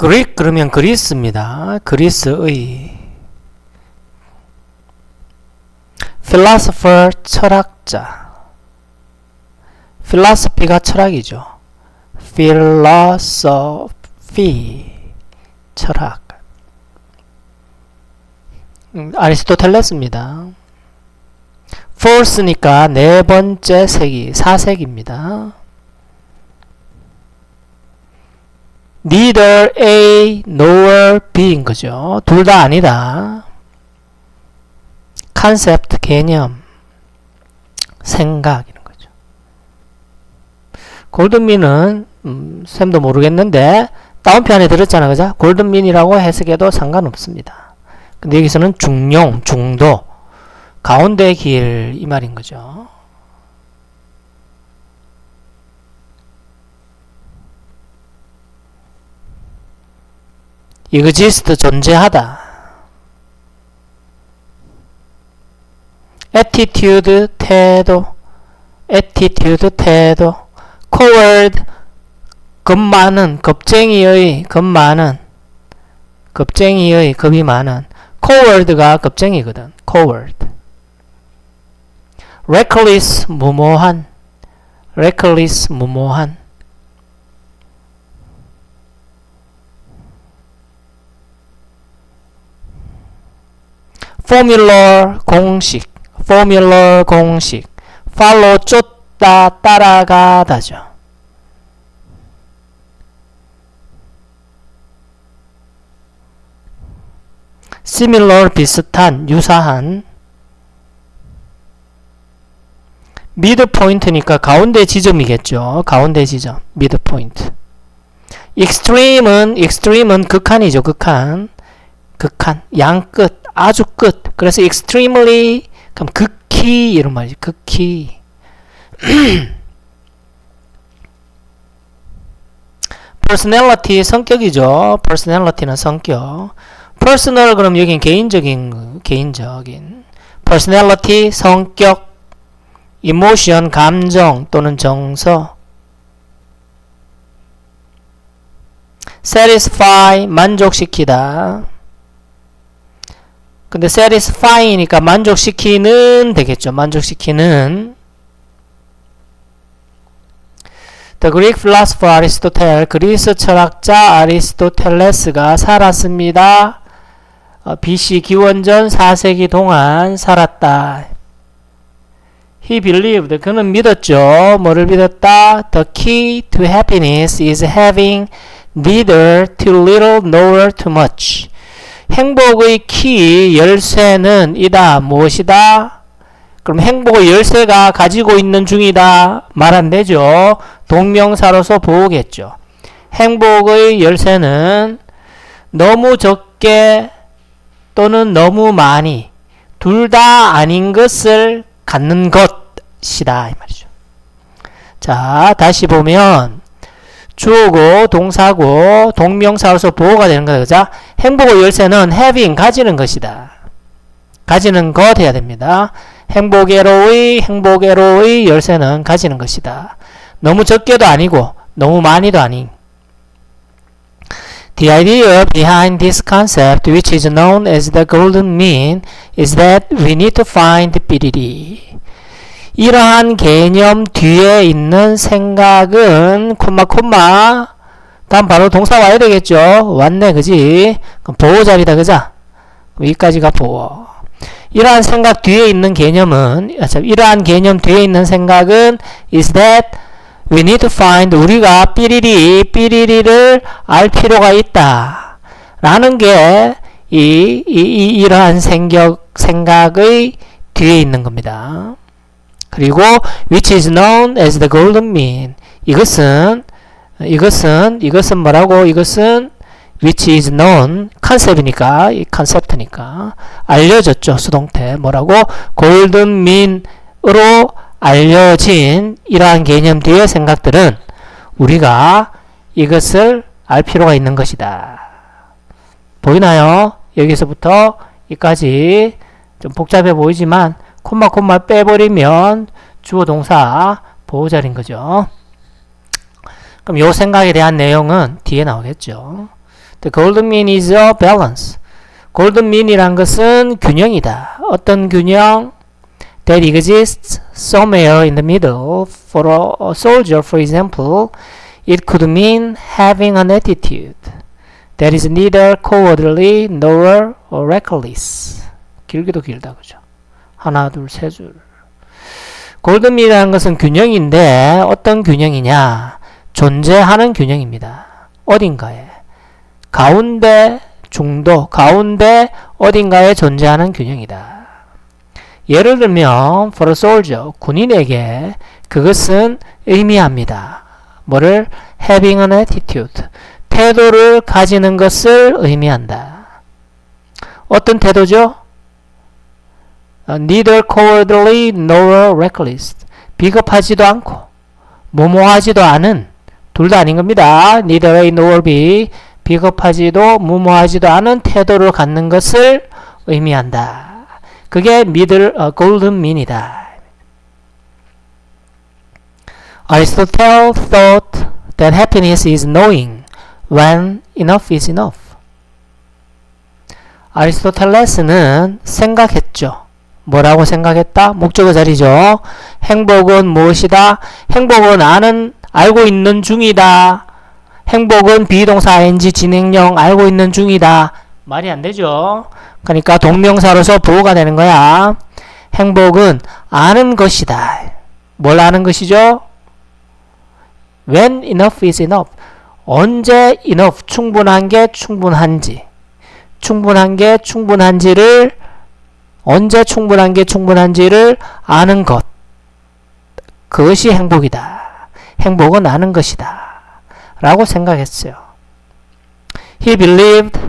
그릭 그러면 그리스입니다. 그리스의 philosopher 철학자 philosophy가 철학이죠. philosophy 철학 음, 아리스토텔레스입니다. fourth니까 네 번째 세기 사세기입니다. Neither A nor B인 거죠. 둘 다 아니다. 컨셉트 개념 생각이는 거죠. 골든민은 음, 쌤도 모르겠는데 다운표 안에 들었잖아 그죠? 골든민이라고 해석해도 상관없습니다. 근데 여기서는 중용, 중도 가운데 길 이 말인 거죠. Exist 존재하다. attitude 태도 attitude 태도 coward 겁 많은 겁쟁이의 겁 많은 겁쟁이의 겁이 많은 coward가 겁쟁이거든 coward reckless 무모한 reckless 무모한 포뮬러 공식 포뮬러 공식 follow 쫓다 따라가다죠. similar 비슷한 유사한 미드 포인트니까 가운데 지점이겠죠. 가운데 지점 미드 포인트. extreme은 extreme은 극한이죠. 극한. 극한. 양 끝. 아주 끝. 그래서 extremely 그럼 극히 이런 말이지. 극히. personality 성격이죠. personality는 성격. personal 그럼 여긴 개인적인 개인적인 personality 성격 emotion 감정 또는 정서 satisfy 만족시키다 근데 satisfy니까 만족시키는 되겠죠. 만족시키는 The Greek philosopher Aristotle 그리스 철학자 아리스토텔레스가 살았습니다. 어, BC 기원전 4세기 동안 살았다. He believed 그는 믿었죠. 뭐를 믿었다? The key to happiness is having neither too little nor too much. 행복의 키 열쇠는 이다 무엇이다? 그럼 행복의 열쇠가 가지고 있는 중이다 말 안 되죠. 동명사로서 보겠죠. 행복의 열쇠는 너무 적게 또는 너무 많이 둘 다 아닌 것을 갖는 것이다 이 말이죠. 자 다시 보면 주어고 동사고 동명사로서 보호가 되는 거다. 그죠? 행복의 열쇠는 having 가지는 것이다. 가지는 것 해야 됩니다. 행복애로의 행복애로의 열쇠는 가지는 것이다. 너무 적게도 아니고 너무 많이도 아닌. The idea behind this concept, which is known as the golden mean, is that we need to find 삐리리. 이러한 개념 뒤에 있는 생각은 콤마 콤마 다음 바로 동사 와야 되겠죠. 왔네 그지? 그럼 보호 자리다 그자? 여기까지가 보호. 이러한 생각 뒤에 있는 개념은 이러한 개념 뒤에 있는 생각은 is that we need to find 우리가 삐리리 삐리리를 알 필요가 있다. 라는 게 이, 이, 이, 이러한 생각, 생각의 뒤에 있는 겁니다. 그리고 which is known as the golden mean 이것은 이것은 이것은 뭐라고? 이것은 which is known 컨셉이니까 이 컨셉트니까. 알려졌죠 수동태. 뭐라고? golden mean으로 알려진 이러한 개념 뒤의 생각들은 우리가 이것을 알 필요가 있는 것이다. 보이나요? 여기서부터 여기까지 좀 복잡해 보이지만 콤마 콤마 빼버리면 주어 동사 보호자리인 거죠. 그럼 요 생각에 대한 내용은 뒤에 나오겠죠. The golden mean is a balance. golden mean이란 것은 균형이다. 어떤 균형? That exists somewhere in the middle. For a, soldier, for example, it could mean having an attitude that is neither cowardly nor reckless. 길기도 길다, 그죠? 하나, 둘, 세 줄. 골든미라는 것은 균형인데 어떤 균형이냐? 존재하는 균형입니다. 어딘가에 가운데 중도 가운데 어딘가에 존재하는 균형이다. 예를 들면 for a soldier 군인에게 그것은 의미합니다. 뭐를 having an attitude 태도를 가지는 것을 의미한다. 어떤 태도죠? 어, neither cowardly nor reckless 비겁하지도 않고 무모하지도 않은 둘 다 아닌 겁니다. neither A nor B 비겁하지도 무모하지도 않은 태도를 갖는 것을 의미한다. 그게 middle 어, golden mean이다. Aristotle thought that happiness is knowing when enough is enough. 아리스토텔레스는 생각했죠. 뭐라고 생각했다? 목적어 자리죠. 행복은 무엇이다? 행복은 아는 알고 있는 중이다. 행복은 비동사 ing 진행형 알고 있는 중이다. 말이 안 되죠. 그러니까 동명사로서 보호가 되는 거야. 행복은 아는 것이다. 뭘 아는 것이죠? When enough is enough. 언제 enough 충분한 게 충분한지. 충분한 게 충분한지를 언제 충분한 게 충분한지를 아는 것. 그것이 행복이다. 행복은 아는 것이다. 라고 생각했어요. He believed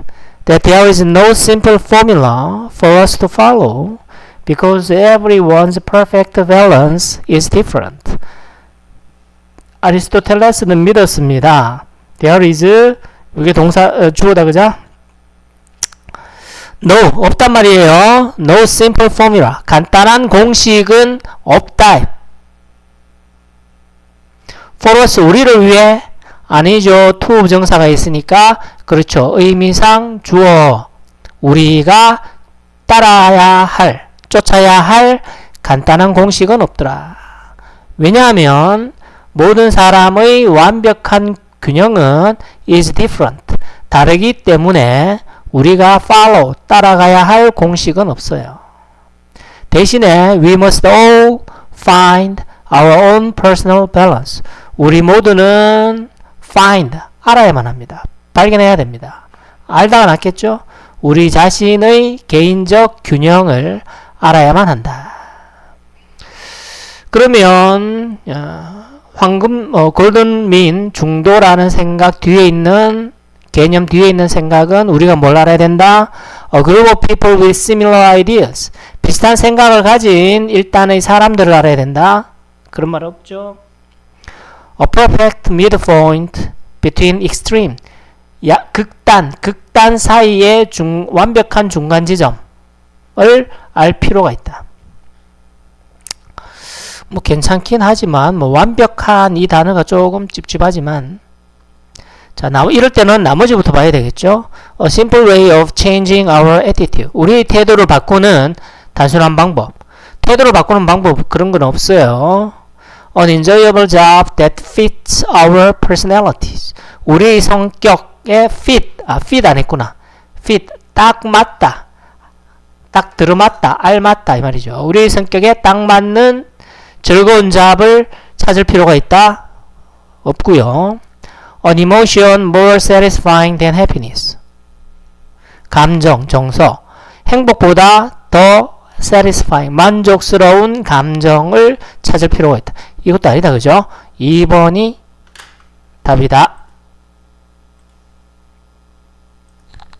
that there is no simple formula for us to follow because everyone's perfect balance is different. 아리스토텔레스는 믿었습니다. There is 이게 동사 어, 주어다 그죠? No 없단 말이에요. No simple formula 간단한 공식은 없다. For us 우리를 위해 아니죠. to 부정사가 있으니까 그렇죠. 의미상 주어 우리가 따라야 할 쫓아야 할 간단한 공식은 없더라. 왜냐하면 모든 사람의 완벽한 균형은 is different. 다르기 때문에 우리가 follow, 따라가야 할 공식은 없어요. 대신에 we must all find our own personal balance. 우리 모두는 find, 알아야만 합니다. 발견해야 됩니다. 알다가 낫겠죠? 우리 자신의 개인적 균형을 알아야만 한다. 그러면 어, 황금 어, 골든 민 중도라는 생각 뒤에 있는 개념 뒤에 있는 생각은 우리가 뭘 알아야 된다? A group of people with similar ideas. 비슷한 생각을 가진 일단의 사람들을 알아야 된다. 그런 말 없죠? A perfect midpoint between extreme. 야, 극단, 극단 사이의 중, 완벽한 중간 지점을 알 필요가 있다. 뭐 괜찮긴 하지만 뭐 완벽한 이 단어가 조금 찝찝하지만 자, 나, 이럴 때는 나머지부터 봐야 되겠죠. A simple way of changing our attitude. 우리의 태도를 바꾸는 단순한 방법. 태도를 바꾸는 방법 그런 건 없어요. An enjoyable job that fits our personalities. 우리의 성격에 fit, 아, fit 안 했구나. fit, 딱 맞다. 딱 들어맞다, 알맞다 이 말이죠. 우리의 성격에 딱 맞는 즐거운 잡을 찾을 필요가 있다? 없고요. An emotion more satisfying than happiness. 감정, 정서. 행복보다 더 satisfying, 만족스러운 감정을 찾을 필요가 있다. 이것도 아니다, 그죠? 2번이 답이다.